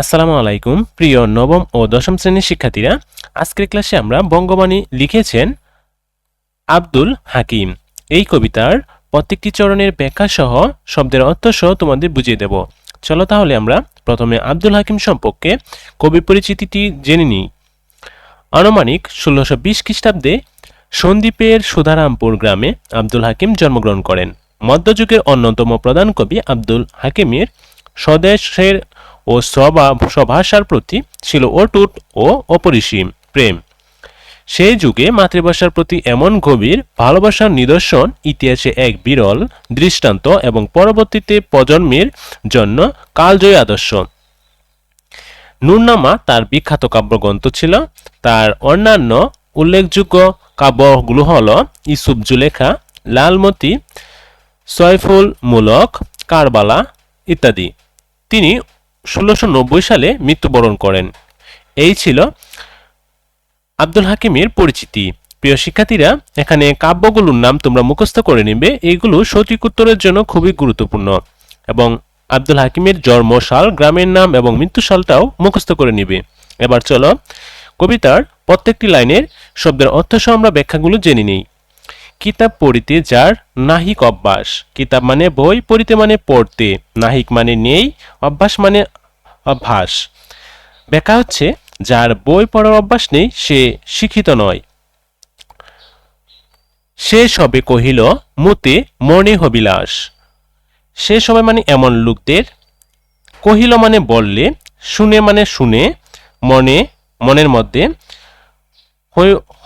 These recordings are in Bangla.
আসসালামু আলাইকুম, প্রিয় নবম ও দশম শ্রেণির শিক্ষার্থীরা, আজকের ক্লাসে আমরা বঙ্গবাণী লিখেছেন আব্দুল হাকিম। এই কবিতার প্রত্যেকটি চরণের ব্যাখ্যা সহ শব্দের অর্থ সহ তোমাদের বুঝিয়ে দেব। চলো তাহলে আমরা প্রথমে আব্দুল হাকিম সম্পর্কে কবি পরিচিতিটি জেনে নিই। আনুমানিক ষোলোশো বিশ খ্রিস্টাব্দে সন্দ্বীপের সুধারামপুর গ্রামে আব্দুল হাকিম জন্মগ্রহণ করেন। মধ্যযুগের অন্যতম প্রধান কবি আব্দুল হাকিমের স্বদেশের ও স্বভাষার প্রতি ছিল অটুট ও অপরিসীম প্রেম। সেই যুগে মাতৃভাষার প্রতি এমন গভীর ভালোবাসার নিদর্শন, ইতিহাসে এক বিরল দৃষ্টান্ত এবং পরবর্তীতে প্রজন্মের জন্য কালজয়ী আদর্শ। নুরনামা তার বিখ্যাত কাব্যগ্রন্থ ছিল। তার অন্যান্য উল্লেখযোগ্য কাব্যগুলো হল ইসুফ জুলেখা, লালমতি সয়ফুল মূলক, কারবালা ইত্যাদি। তিনি ষোলোশো সালে মৃত্যুবরণ করেন। এই ছিল আব্দুল হাকিমের পরিচিতি। প্রিয় শিক্ষার্থীরা, এখানে কাব্যগুলোর নাম তোমরা মুখস্থ করে নেবে। এইগুলো সঠিক উত্তরের জন্য খুবই গুরুত্বপূর্ণ এবং আব্দুল হাকিমের জন্মসাল, গ্রামের নাম এবং মৃত্যুসালটাও মুখস্থ করে নিবে। এবার চলো কবিতার প্রত্যেকটি লাইনের শব্দের অর্থ সহ আমরা ব্যাখ্যাগুলো জেনে নিই। কিতাব পড়িতে যার নাহিক অভ্যাস। কিতাব মানে বই, পড়িতে মানে পড়তে। নাহিক মানে নেই, অভ্যাস মানে অভ্যাস। ব্যাখ্যা হচ্ছে, যার বই পড়ার অভ্যাস নেই, সে শিক্ষিত নয়। সে সবে কহিল, মুতে মনে হবিলাস। সে সবে মানে এমন লোকদের। কহিল মানে বললে, শুনে মানে শুনে, মনে, মনের মধ্যে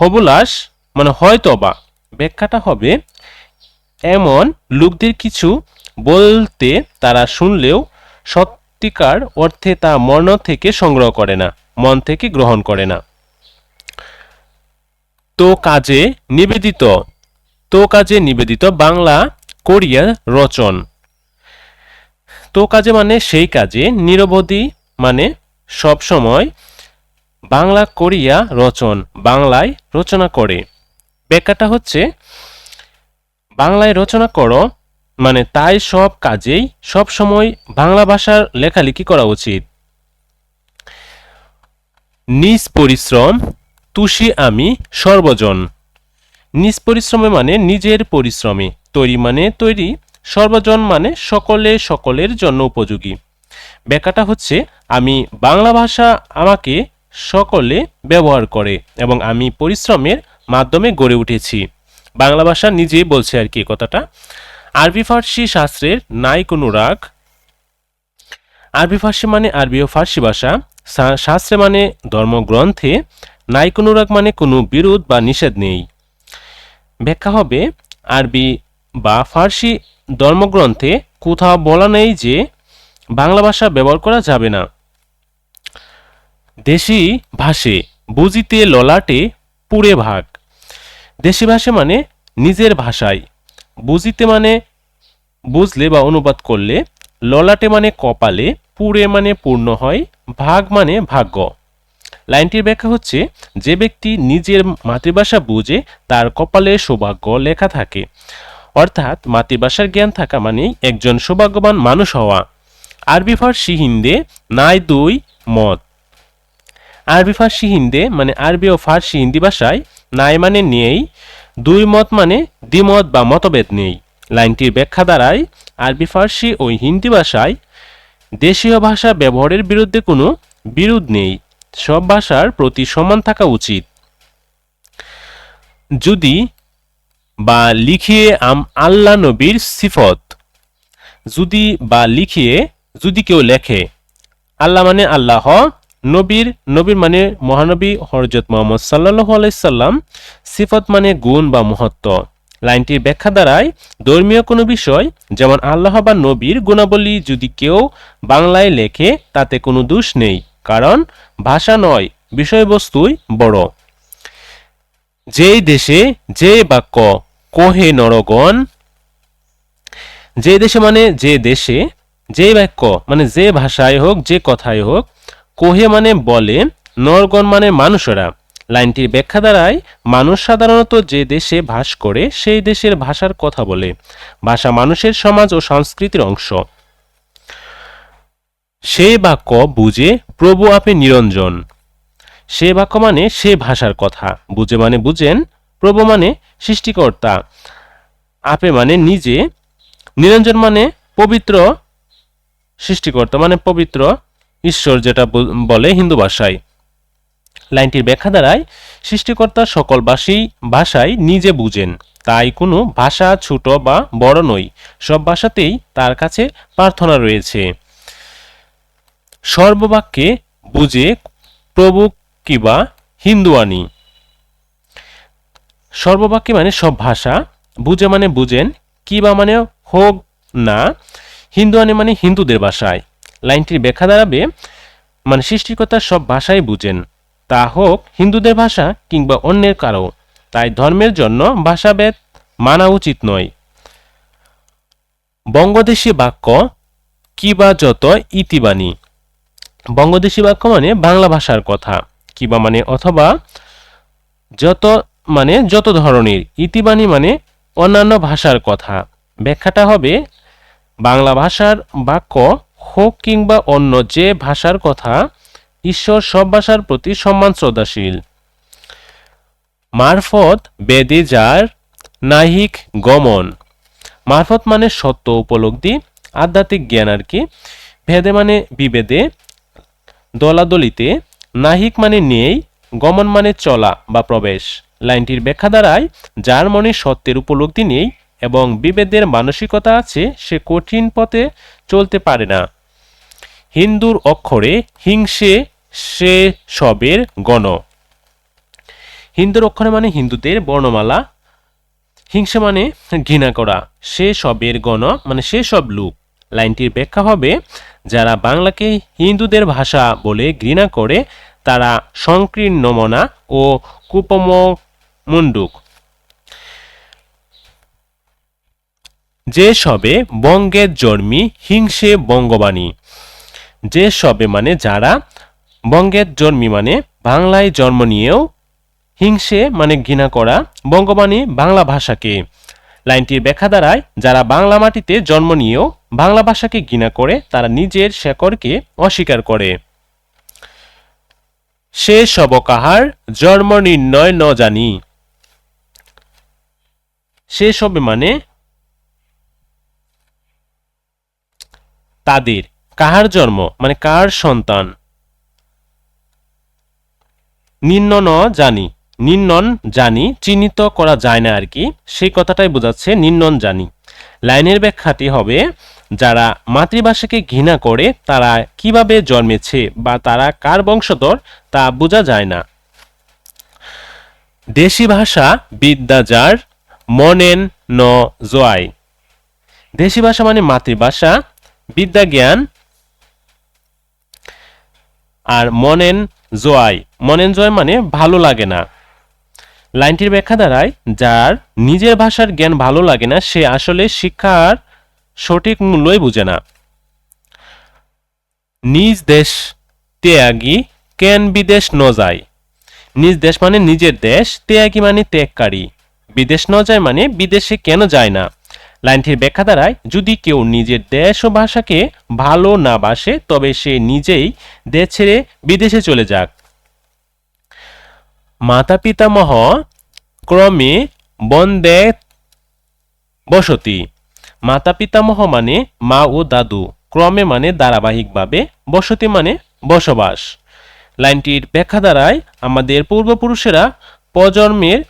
হবুলাস মানে হয়তো বা ব্যাখ্যাটা হবে, এমন লোকদের কিছু বলতে তারা শুনলেও সত্যিকার অর্থে তা মন থেকে সংগ্রহ করে না, মন থেকে গ্রহণ করে না। তো কাজে নিবেদিত, তো কাজে নিবেদিত বাংলা কোরিয়া রচন। তো কাজে মানে সেই কাজে, নিরবধি মানে সব সময় বাংলা কোরিয়া রচন, বাংলায় রচনা করে। ব্যাখ্যাটা হচ্ছে, বাংলায় রচনা করো মানে তাই সব কাজেই সব সময় বাংলা ভাষার লেখালেখি করা উচিত। নিজ পরিশ্রম, তুষি আমি সর্বজন। নিজ পরিশ্রমে মানে নিজের পরিশ্রমে, তৈরি মানে তৈরি, সর্বজন মানে সকলে সকলের জন্য উপযোগী। ব্যাখ্যাটা হচ্ছে, আমি বাংলা ভাষা আমাকে সকলে ব্যবহার করে এবং আমি পরিশ্রমের মাধ্যমে গড়ে উঠেছি। বাংলা ভাষা নিজেই বলছে আর কি কথাটা। আরবি ফার্সি শাস্ত্রের নাই কোনো রাগ। আরবি ফার্সি মানে আরবি ও ফার্সি ভাষা। শাস্ত্রে মানে ধর্মগ্রন্থে নাই কোনো রাগ মানে কোনো বিরোধ বা নিষেধ নেই। ব্যাখ্যা হবে, আরবি বা ফার্সি ধর্মগ্রন্থে কোথাও বলা নেই যে বাংলা ভাষা ব্যবহার করা যাবে না। দেশি ভাষে বুঝিতে ললাটে পুরে ভাগ। দেশি ভাষা মানে নিজের ভাষায়। বুঝিতে মানে বুঝলে বা অনুবাদ করলে, ললাটে মানে কপালে পুরে মানে পূর্ণ হয়, ভাগ মানে ভাগ্য। লাইনটির ব্যাখ্যা হচ্ছে, যে ব্যক্তি নিজের মাতৃভাষা বুঝে, তার কপালে সৌভাগ্য লেখা থাকে। অর্থাৎ মাতৃভাষার জ্ঞান থাকা মানেই একজন সৌভাগ্যবান মানুষ হওয়া। আরবি ফার্সি হিন্দে নাই দুই মত। আরবি ফার্সি হিন্দে মানে আরবি ও ফার্সি হিন্দি ভাষায় নাই মানে নেই দুই মত মানে দ্বিমত বা মতভেদ নেই লাইনটির ব্যাখ্যা দ্বারায় আরবি, ফার্সি ও হিন্দি ভাষায় দেশীয় ভাষা ব্যবহারের বিরুদ্ধে কোনো বিরোধ নেই। সব ভাষার প্রতি সমান থাকা উচিত। যদি বা লিখিয়ে আম আল্লাহ নবীর সিফত। যদি বা লিখিয়ে যদি কেউ লেখে আল্লাহ মানে আল্লাহ নবীর নবীর মানে মহানবী হরজত মোহাম্মদ সাল্লাহ আলাইসাল্লাম সিফত মানে গুণ বা মহত্ব। লাইনটির ব্যাখ্যা দ্বারায় ধর্মীয় কোনো বিষয়, যেমন আল্লাহ বা নবীর গুণাবলী যদি কেউ বাংলায় লেখে, তাতে কোনো দোষ নেই, কারণ ভাষা নয়, বিষয়বস্তুই বড়। যেই দেশে যে বাক্য কোহে নরগণ যে দেশে মানে যে দেশে যে বাক্য মানে যে ভাষায় হোক, যে কথায় হোক কোহে মানে বলে, নরগণ মানে মানুষেরা। লাইনটির ব্যাখ্যা দ্বারায় মানুষ সাধারণত যে দেশে বাস করে, সেই দেশের ভাষার কথা বলে। ভাষা মানুষের সমাজ ও সংস্কৃতির অংশ। সেই বাক্য বুঝে, প্রভু আপে নিরঞ্জন। সে বাক্য মানে সে ভাষার কথা। বুঝে মানে বুঝেন, প্রভু মানে সৃষ্টিকর্তা। আপে মানে নিজে। নিরঞ্জন মানে পবিত্র সৃষ্টিকর্তা মানে পবিত্র ঈশ্বর যেটা বলে হিন্দু ভাষায়। লাইনটির ব্যাখ্যা দ্বারায় সৃষ্টিকর্তা সকল ভাষী ভাষায় নিজে বুঝেন। তাই কোনো ভাষা ছোট বা বড় নয়, সব ভাষাতেই তার কাছে প্রার্থনা রয়েছে। সর্ববাক্যে বুঝে প্রভু কিবা হিন্দুয়ানি। সর্ববাক্যে মানে সব ভাষা, বুঝে মানে বুঝেন, কিবা মানে হোক না, হিন্দুয়ানি মানে হিন্দুদের ভাষায়। লাইনটির ব্যাখ্যা দাঁড়াবে মানে সৃষ্টিকর্তার সব ভাষাই বুঝেন। তা হোক, হিন্দুদের ভাষা কিংবা অন্যের কারও। তাই ধর্মের জন্য ভাষাভেদ মানা উচিত নয়। বঙ্গদেশী বাক্য কিবা যত ইতিবাণী বঙ্গদেশী বাক্য মানে বাংলা ভাষার কথা। কিবা মানে অথবা যত মানে যত ধরনের। ইতিবাণী মানে অন্যান্য ভাষার কথা। ব্যাখ্যাটা হবে বাংলা ভাষার বাক্য হোক কিংবা অন্য যে ভাষার কথা, ঈশ্বর সব ভাষার প্রতি সম্মান শ্রদ্ধাশীল। মারফত বেদে যার নাহিক গমন। মারফত মানে সত্য, উপলব্ধি, আধ্যাত্মিক জ্ঞান আর কি। ভেদে মানে বিভেদে, দলাদলিতে। নাহিক মানে নেই, গমন মানে চলা বা প্রবেশ। লাইনটির ব্যাখ্যা দ্বারায় যার মনে সত্যের উপলব্ধি নেই এবং বিভেদের মানসিকতা আছে, সে কঠিন পথে চলতে পারে না। হিন্দুর অক্ষরে হিংসে সে সবের গণ। হিন্দুর অক্ষরে মানে হিন্দুদের বর্ণমালা। হিংসে মানে ঘৃণা করা। সে সবের গণ মানে সে সব লোক। লাইনটির ব্যাখ্যা হবে, যারা বাংলাকে হিন্দুদের ভাষা বলে ঘৃণা করে, তারা সংকীর্ণ মনা ও কুপম মুন্ডুক যে সবে বঙ্গের জন্মি হিংসে বঙ্গবাণী। যে সবে মানে যারা বঙ্গের জন্মি মানে বাংলায় জন্ম নিয়েও হিংসে মানে ঘৃণা করা বঙ্গবাণী বাংলা ভাষাকে। লাইনটির ব্যাখ্যা দ্বারায় যারা বাংলা মাটিতে জন্ম নিয়েও বাংলা ভাষাকে ঘৃণা করে, তারা নিজের শেকড়কে অস্বীকার করে। সে সব কাহার জন্ম নির্ণয় ন জানি। সে সবে মানে তাদের। কাহার জন্ম? মানে কার সন্তান? নির্ণ ন জানি। নির্ণন জানি, চিহ্নিত করা যায় না আর কি সেই কথাটাই বোঝাচ্ছে নির্ণন জানি। লাইনের ব্যাখ্যাটি হবে, যারা মাতৃভাষাকে ঘৃণা করে, তারা কীভাবে জন্মেছে বা তারা কার বংশধর, তা বোঝা যায় না। দেশি ভাষা বিদ্যা যার মনেন ন জয় দেশি ভাষা মানে মাতৃভাষা বিদ্যা জ্ঞান আর মনেন জয় মনেন জয় মানে ভালো লাগে না। লাইনটির ব্যাখ্যা দ্বারায় যার নিজের ভাষার জ্ঞান ভালো লাগে না, সে আসলে শিক্ষার সঠিক মূল্যই বুঝে না। নিজ দেশ ত্যাগী কেন বিদেশ ন যায়? নিজ দেশ মানে নিজের দেশ, ত্যাগী মানে ত্যাগকারী। বিদেশ ন যায় মানে বিদেশে কেন যায় না? লাইনটির ব্যাখ্যা দ্বারায় যদি কেউ নিজের দেশ ও ভাষাকে ভালো না বাসে, তবে সে নিজেই দেশ ছেড়ে বিদেশে চলে যাক। মাতা পিতামহ ক্রমে বন্দে বসতি। মাতা পিতামহ মানে মা ও দাদু, ক্রমে মানে ধারাবাহিকভাবে বসতি মানে বসবাস। লাইনটির ব্যাখ্যা দ্বারায় আমাদের পূর্বপুরুষেরা প্রজন্মের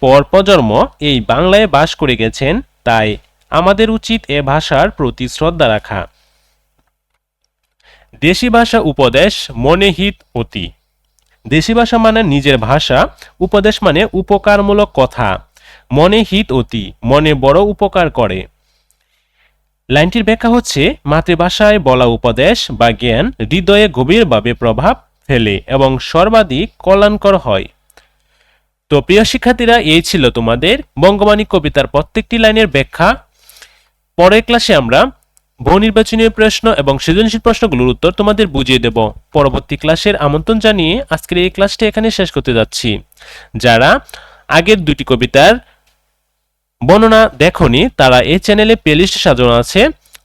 পর প্রজন্ম এই বাংলায় বাস করে গেছেন তাই আমাদের উচিত এ ভাষার প্রতি শ্রদ্ধা রাখা। দেশি ভাষা উপদেশ মনে হিত অতি। দেশি ভাষা মানে নিজের ভাষা, উপদেশ মানে উপকারমূলক কথা। মনে হিত অতি, মনে বড় উপকার করে। লাইনটির ব্যাখ্যা হচ্ছে, মাতৃভাষায় বলা উপদেশ বা জ্ঞান হৃদয়ে গভীরভাবে প্রভাব ফেলে এবং সর্বাধিক কল্যাণকর হয়। তো প্রিয় শিক্ষার্থীরা, এই ছিল তোমাদের বঙ্গবাণী কবিতার প্রত্যেকটি লাইনের ব্যাখ্যা। পরের ক্লাসে আমরা বহু নির্বাচনীয় প্রশ্ন এবং সৃজনশীল প্রশ্নগুলোর উত্তর তোমাদের বুঝিয়ে দেব। পরবর্তী ক্লাসের আমন্ত্রণ জানিয়ে আজকের এই ক্লাসটি এখানে শেষ করতে যাচ্ছি। যারা আগের দুটি কবিতার বর্ণনা দেখনি, তারা এই চ্যানেলে প্লেলিস্ট সাজানো আছে,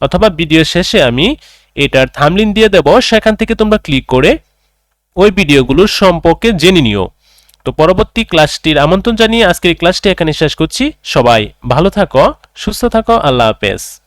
অথবা ভিডিও শেষে আমি এটার থামলিন দিয়ে দেব। সেখান থেকে তোমরা ক্লিক করে ওই ভিডিওগুলোর সম্পর্কে জেনে নিও। তো পরবর্তী ক্লাসটির আমন্ত্রণ জানিয়ে আজকের ক্লাসটি এখানে শেষ করছি। সবাই ভালো থাকো, সুস্থ থাকো, আল্লাহ হাফেজ।